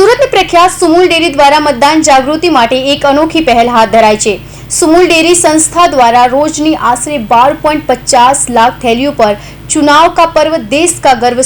સુરતની પ્રખ્યાત સુમુલ ડેરી દ્વારા મતદાન જાગૃતિ માટે એક અનોખી પહેલ હાથ ધરાઈ છે. સુમુલ ડેરી સંસ્થા દ્વારા રોજની આશરે બાર પોઈન્ટ પચાસ લાખ થેલીઓ પર ચુનાવ કા પર્વ, દેશ કા ગર્વ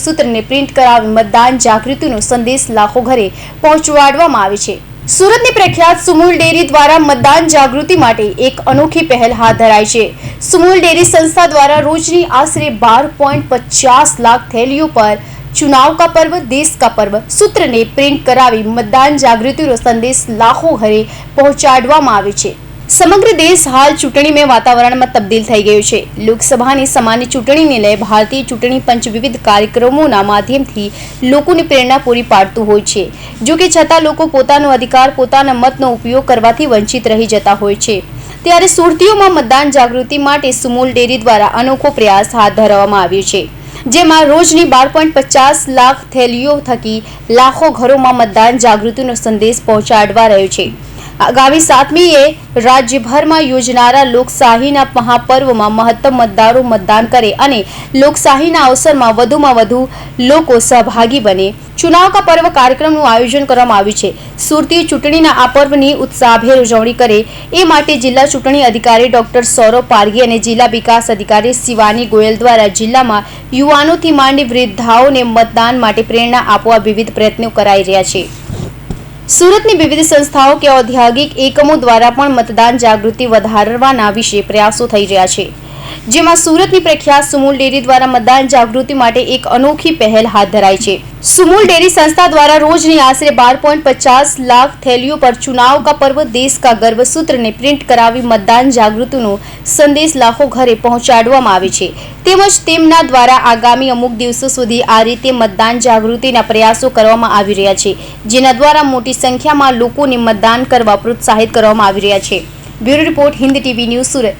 પ્રિન્ટ કરાવી મતદાન જાગૃતિનો સંદેશ લાખો ઘરે પહોંચાડવામાં આવે છે. સુરતની પ્રખ્યાત સુમુલ ડેરી દ્વારા મતદાન જાગૃતિ માટે એક અનોખી પહેલ હાથ ધરાઈ છે. સુમૂલ ડેરી સંસ્થા દ્વારા રોજની આશરે બાર પોઈન્ટ પચાસ લાખ થેલીઓ પર ચુનાવ કા પર્વ, દેશ કા પર્વ સૂત્રને પ્રિન્ટ કરાવી મતદાન જાગૃતિનો સંદેશ લાખો ઘરે પહોંચાડવામાં આવે છે. સમગ્ર દેશ હાલ ચૂંટણીમય વાતાવરણમાં તબદીલ થઈ ગયું છે. લોકસભાની સામાન્ય ચૂંટણીને લઈ ભારતીય ચૂંટણી પંચ વિવિધ કાર્યક્રમોના માધ્યમથી લોકોને પ્રેરણા પૂરી પાડતું હોય છે. જો કે છતાં લોકો પોતાનો અધિકાર, પોતાના મતનો ઉપયોગ કરવાથી વંચિત રહી જતા હોય છે. ત્યારે સુરતીઓમાં મતદાન જાગૃતિ માટે સુમૂલ ડેરી દ્વારા અનોખો પ્રયાસ હાથ ધરવામાં આવ્યો છે. જેમાં રોજની બાર પોઈન્ટ પચાસ લાખ થેલીઓ થકી લાખો ઘરોમાં મતદાન જાગૃતિનો સંદેશ પહોંચાડવા રહ્યો છે. આગામી સાતમીએ રાજ્યભરમાં યોજનારા લોકશાહીના મહાપર્વમાં મહત્તમ મતદારો મતદાન કરે અને લોકશાહીના અવસરમાં વધુમાં વધુ લોકો સહભાગી બને. ચુનાવ કા પર્વ કાર્યક્રમનું આયોજન કરવામાં આવ્યું છે. સુરતી ચૂંટણીના આ પર્વની ઉત્સાહભેર ઉજવણી કરે. એ માટે જિલ્લા ચૂંટણી અધિકારી ડોક્ટર સૌરવ પારગી અને જિલ્લા વિકાસ અધિકારી શિવાની ગોયલ દ્વારા જિલ્લામાં યુવાનોથી માંડી વૃદ્ધાઓને મતદાન માટે પ્રેરણા આપવા વિવિધ પ્રયત્નો કરાઈ રહ્યા છે. સુરતની વિવિધ સંસ્થાઓ કે ઔદ્યોગિક એકમો દ્વારા પણ મતદાન જાગૃતિ વધારવાના વિશે પ્રયાસો થઈ રહ્યા છે. જેમાં સુરતની પ્રખ્યાત સુમુલ ડેરી દ્વારા મતદાન જાગૃતિ માટે એક અનોખી પહેલ હાથ ધરાઈ છે. સુમુલ ડેરી સંસ્થા દ્વારા રોજની આશરે બાર પોઈન્ટ પચાસ લાખ થેલીઓ પર ચુનાવ કા પર્વ, દેશ કા ગર્વ સૂત્રને પ્રિન્ટ કરાવી મતદાન જાગૃતિનો સંદેશ લાખો ઘરે પહોંચાડવામાં આવે છે. તેમજ તેમના દ્વારા આગામી અમુક દિવસો સુધી આ રીતે મતદાન જાગૃતિના પ્રયાસો કરવામાં આવી રહ્યા છે, જેના દ્વારા મોટી સંખ્યામાં લોકોને મતદાન કરવા પ્રોત્સાહિત કરવામાં આવી રહ્યા છે. Bureau report Hind TV news Surat.